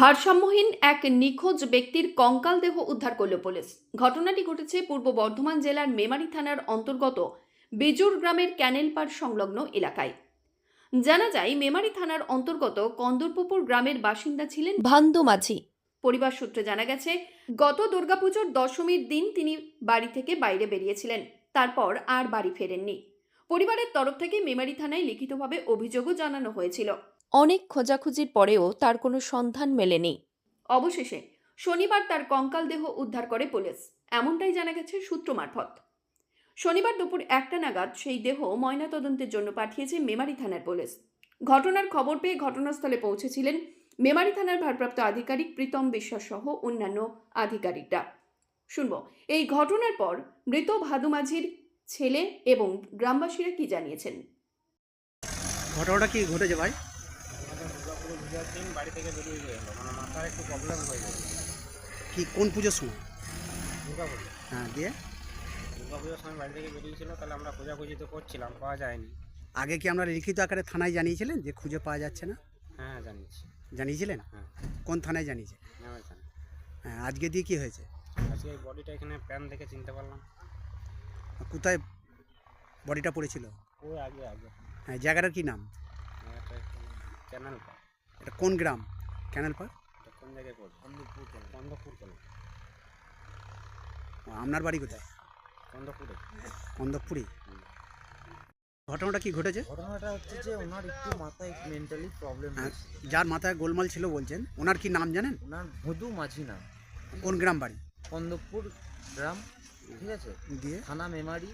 ভারসাম্যহীন এক নিখোঁজ ব্যক্তির কঙ্কাল দেহ উদ্ধার করল পুলিশ। ঘটনাটি ঘটেছে পূর্ব বর্ধমান জেলার মেমারি থানার অন্তর্গত বেজুর গ্রামের ক্যানেলপাড় সংলগ্ন এলাকায়। জানা যায়, মেমারি থানার অন্তর্গত কন্দরপুকুর গ্রামের বাসিন্দা ছিলেন ভান্দ মাঝি। পরিবার সূত্রে জানা গেছে, গত দুর্গাপুজোর দশমীর দিন তিনি বাড়ি থেকে বাইরে বেরিয়েছিলেন। তারপর আর বাড়ি ফেরেননি। পরিবারের তরফ থেকে মেমারি থানায় লিখিতভাবে অভিযোগও জানানো হয়েছিল। অনেক খোঁজাখুঁজির পরেও তার কোনো সন্ধান মেলেনি। অবশেষে শনিবার তার কঙ্কাল দেহ উদ্ধার করে পুলিশ। এমনটাই জানা গেছে সূত্র মারফত। শনিবার দুপুর একটা নাগাদ সেই দেহ ময়নাতদন্তের জন্য পাঠিয়েছে মেমারি থানার পুলিশ। ঘটনার খবর পেয়ে ঘটনাস্থলে পৌঁছেছিলেন মেমারি থানার ভারপ্রাপ্ত আধিকারিক প্রীতম বিশ্বাস সহ অন্যান্য আধিকারিকরা। শুনব এই ঘটনার পর মৃত ভাদু মাঝির ছেলে এবং গ্রামবাসীরা কি জানিয়েছেন? ঘটনাটা কি ঘটেছে ভাই? দুর্গাপুরে পুজোর দিন বাড়ি থেকে বেরিয়ে গেল মানে মাথার একটু প্রবলেম হয়ে গেছে কি কোন পুজোর সময়? দুর্গাপুজো হ্যাঁ দিয়ে? দুর্গাপুজোর সময় বাড়ি থেকে বেরিয়েছিল তাহলে আমরা খোঁজাখুঁজি তো করছিলাম পাওয়া যায়নি আগে কি আমরা লিখিত আকারে থানায় জানিয়েছিলেন যে খুঁজে পাওয়া যাচ্ছে না? হ্যাঁ জানিয়েছি জানিয়েছিলেন? হ্যাঁ কোন থানায় জানিয়েছে নেওয়া হ্যাঁ আজকে দিয়ে কি হয়েছে? আজকে এই বডিটা এখানে প্যান দেখে চিনতে পারলাম কোথায় বডিটা পড়েছিল? ওই আগে আগে। হ্যাঁ জায়গাটার কি নাম? চ্যানেল এটা কোন গ্রাম? ক্যানেল পার কোন জায়গায় আপনার বাড়ি কোথায়? কন্দকপুরি হুম। ঘটনাটা কি ঘটেছে? ঘটনাটা হচ্ছে যে ওনার একটু মাথায় মেন্টালি প্রবলেম হ্যাঁ। যার মাথায় গোলমাল ছিল বলছেন ওনার কি নাম জানেন? ওনার ভদু মাঝি নাম কোন গ্রাম বাড়ি? কন্দপুর গ্রাম ঠিক আছে? দিয়ে? থানা মেমারি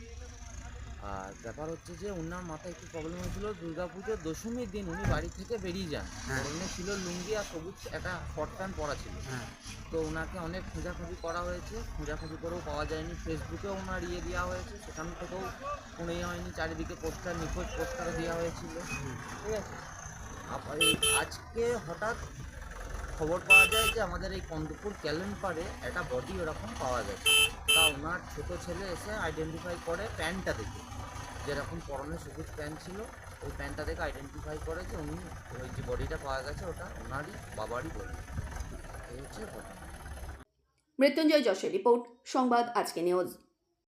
আর ব্যাপার হচ্ছে যে ওনার মাথায় একটু প্রবলেম হয়েছিল দুর্গাপুজোর দশমীর দিন উনি বাড়ি থেকে বেরিয়ে যান। হ্যাঁ। পরনে ছিল লুঙ্গি আর সবুজ একটা শর্ট প্যান্ট পরা ছিল। হ্যাঁ। তো ওনাকে অনেক খোঁজাখুঁজি করা হয়েছে। খোঁজাখুঁজি করেও পাওয়া যায়নি। ফেসবুকে ওনার ইয়ে দেওয়া হয়েছে। সেখান থেকেও কোনো ইয়ে হয়নি। চারিদিকে পোস্টার নিখোঁজ পোস্টার দেওয়া হয়েছিল। ঠিক আছে? আবার আজকে হঠাৎ খবর পাওয়া যায় যে আমাদের এই কন্দপুর ক্যালেন্ডারে একটা বডি ওরকম পাওয়া গেছে। তা ওনার ছোট ছেলে এসে আইডেন্টিফাই করে প্যান্টটা দেখে। যেরকম পরনে সবুজ প্যান্ট ছিল, ওই প্যান্টটা দেখে আইডেন্টিফাই করে যে উনি ওই যে বডিটা পাওয়া গেছে, ওটা ওনারই, বাবারই বডি। এই হচ্ছে মৃত্যুঞ্জয় যশের রিপোর্ট, সংবাদ আজকে নিউজ।